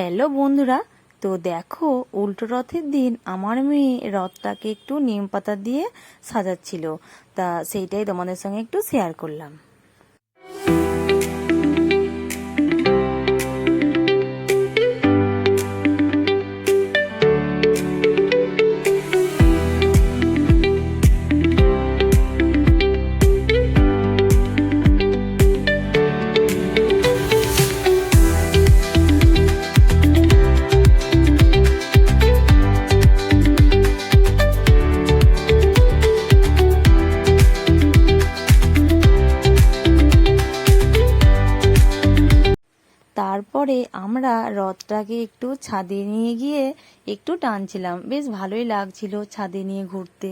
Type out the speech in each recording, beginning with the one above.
Hello বন্ধুরা, তো দেখো উল্টো রথের দিন আমার মেয়ে রথটাকে একটু নিম পাতা দিয়ে সাজাচ্ছিল। তা সেইটাই তোমাদের সঙ্গে একটু শেয়ার করলাম। তারপরে আমরা রথটাকে একটু ছাদে নিয়ে গিয়ে একটু টানছিলাম। বেশ ভালোই লাগছিল ছাদে নিয়ে ঘুরতে।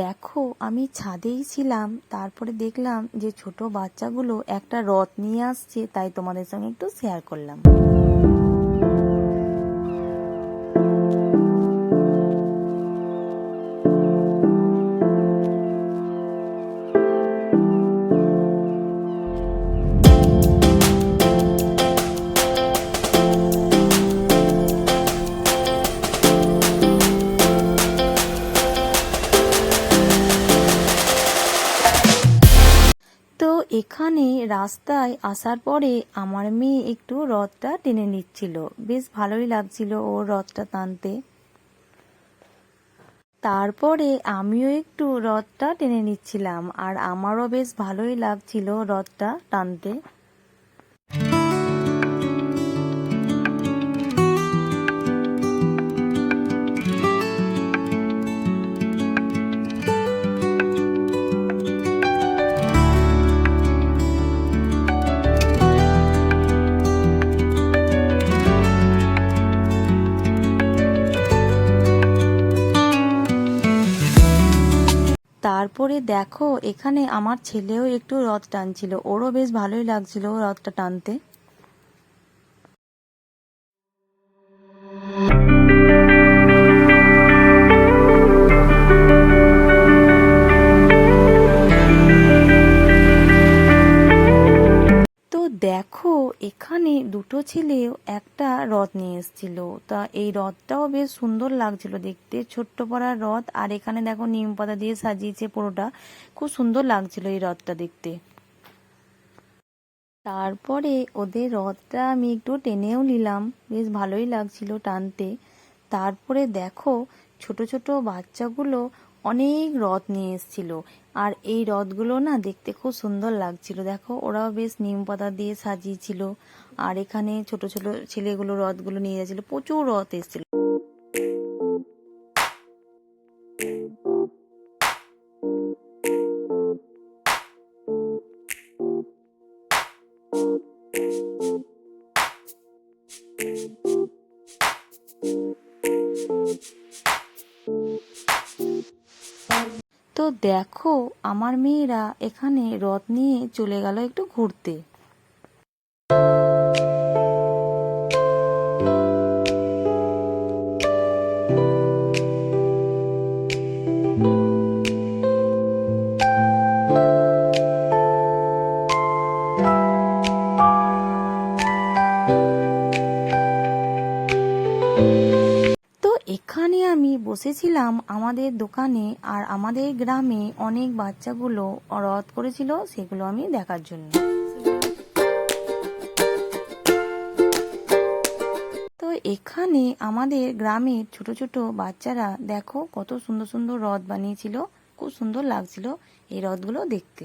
দেখো, আমি ছাদেই ছিলাম। তারপরে দেখলাম যে ছোট বাচ্চাগুলো একটা রথ নিয়ে আসছে, তাই তোমাদের সঙ্গে একটু শেয়ার করলাম। তো এখানে রাস্তায় আসার পরে আমার মেয়ে একটু রথটা টেনে নিচ্ছিল। বেশ ভালোই লাগছিল ও রথটা টানতে। তারপরে আমিও একটু রথটা টেনে নিচ্ছিলাম, আর আমারও বেশ ভালোই লাগছিল রথটা টানতে। তারপরে দেখো এখানে আমার ছেলেও একটু রথ টানছিল। ওরও বেশ ভালোই লাগছিল রথটা টানতে। এখানে দুটো ছেলে একটা রথ নিয়ে এসেছিল। তা এই রথটাও বেশ সুন্দর লাগছিল দেখতে। ছোট্ট পড়া রথ, আর এখানে দেখো নিম পাতা দিয়ে সাজিয়েছে পুরোটা। খুব সুন্দর লাগছিল এই রথটা দেখতে। তারপরে ওদের রথটা আমি একটু টেনেও নিলাম। বেশ ভালোই লাগছিল টানতে। তারপরে দেখো ছোট ছোট বাচ্চাগুলো অনেক রথ নিয়ে এসেছিল। আর এই রথগুলো না দেখতে খুব সুন্দর লাগছিল। দেখো, ওরাও বেশ নিম পাতা দিয়ে সাজিয়েছিল। আর এখানে ছোট ছোট ছেলেগুলো রথগুলো নিয়ে যাচ্ছিল। প্রচুর রথ এসেছিল। তো দেখো আমার মেয়েরা এখানে রথ নিয়ে চলে গেল একটু ঘুরতে। তো বসেছিলাম আমাদের দোকানে আর আমাদের গ্রামে অনেক বাচ্চাগুলো রথ করেছিল সেগুলো আমি দেখার জন্য। তো এখানে আমাদের গ্রামের ছোট ছোট বাচ্চারা দেখো কত সুন্দর সুন্দর রথ বানিয়েছিল, খুব সুন্দর লাগছিল এই রথগুলো দেখতে।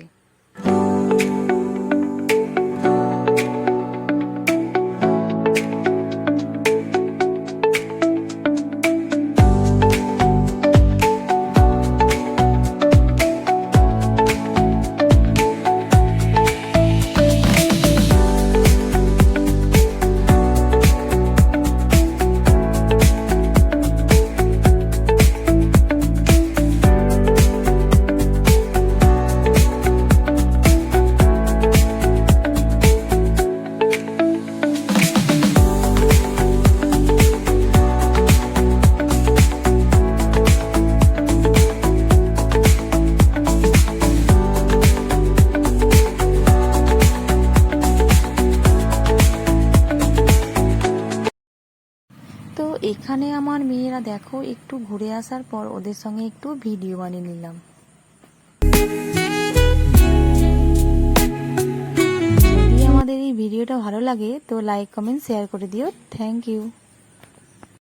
এখানে আমার মেয়েরা দেখো, একটু ঘুরে আসার পর ওদের সঙ্গে একটু ভিডিও বানিয়ে নিলাম। যদি আমাদের এই ভিডিওটা ভালো লাগে, তো লাইক কমেন্ট শেয়ার করে দিও। Thank you